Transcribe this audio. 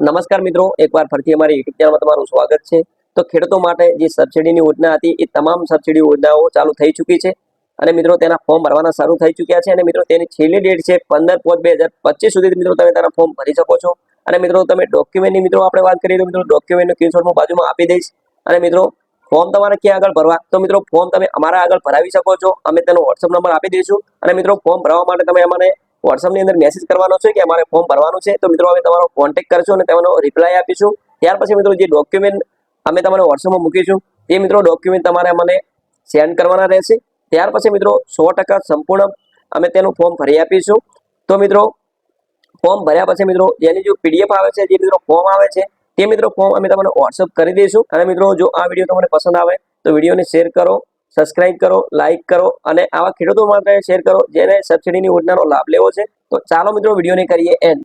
નમસ્કાર મિત્રો, એકવાર ફરીથી અમારી યુટ્યુબ ચેનલમાં તમારું સ્વાગત છે. તો ખેડૂતો માટે જે સબસિડીની યોજના હતી, એ તમામ સબસિડી યોજનાઓ ચાલુ થઈ ચૂકી છે. અને મિત્રો, તેના ફોર્મ ભરવાના શરૂ થઈ ચૂક્યા છે. અને મિત્રો, તેની છેલ્લી ડેટ છે પંદર પાંચ બે હજાર પચીસ સુધી મિત્રો, તમે તેના ફોર્મ ભરી શકો છો. અને મિત્રો, તમે ડોક્યુમેન્ટની મિત્રો, આપણે વાત કરીએ તો મિત્રો, ડોક્યુમેન્ટનું સ્ક્રીનશોટ હું બાજુમાં આપી દઈશ. અને મિત્રો, ફોર્મ તમારે ક્યાં આગળ ભરવા? તો મિત્રો, ફોર્મ તમે અમારા આગળ ભરાવી શકો છો. અમે તેનો વોટ્સઅપ નંબર આપી દઈશું. અને મિત્રો, ફોર્મ ભરવા માટે તમે અમને વોટ્સઅપની અંદર મેસેજ કરવાનો છે કે અમારે ફોર્મ ભરવાનું છે. તો મિત્રો, અમે તમારો કોન્ટેક્ટ કરશું અને તેનો રિપ્લાય આપીશું. ત્યાર પછી મિત્રો, જે ડોક્યુમેન્ટ અમે તમને વોટ્સઅપમાં મૂકીશું તે મિત્રો ડોક્યુમેન્ટ તમારે અમને સેન્ડ કરવાના રહેશે. ત્યાર પછી મિત્રો, સો સંપૂર્ણ અમે તેનું ફોર્મ ભરી આપીશું. તો મિત્રો ફોર્મ ભર્યા પછી મિત્રો, જેની જો પીડીએફ આવે છે, જે મિત્રો ફોર્મ આવે છે, તે મિત્રો ફોર્મ અમે તમને વોટ્સઅપ કરી દઈશું. અને મિત્રો, જો આ વીડિયો તમને પસંદ આવે, તો વિડીયોને શેર કરો. સબસ્ક્રાઇબ કરો લાઇક કરો અને આવા ખેડૂતો માટે શેર કરો, જેને સબસિડીની યોજનાનો લાભ લેવો છે. તો ચાલો મિત્રો, વિડીયોને કરીએ એન્ડ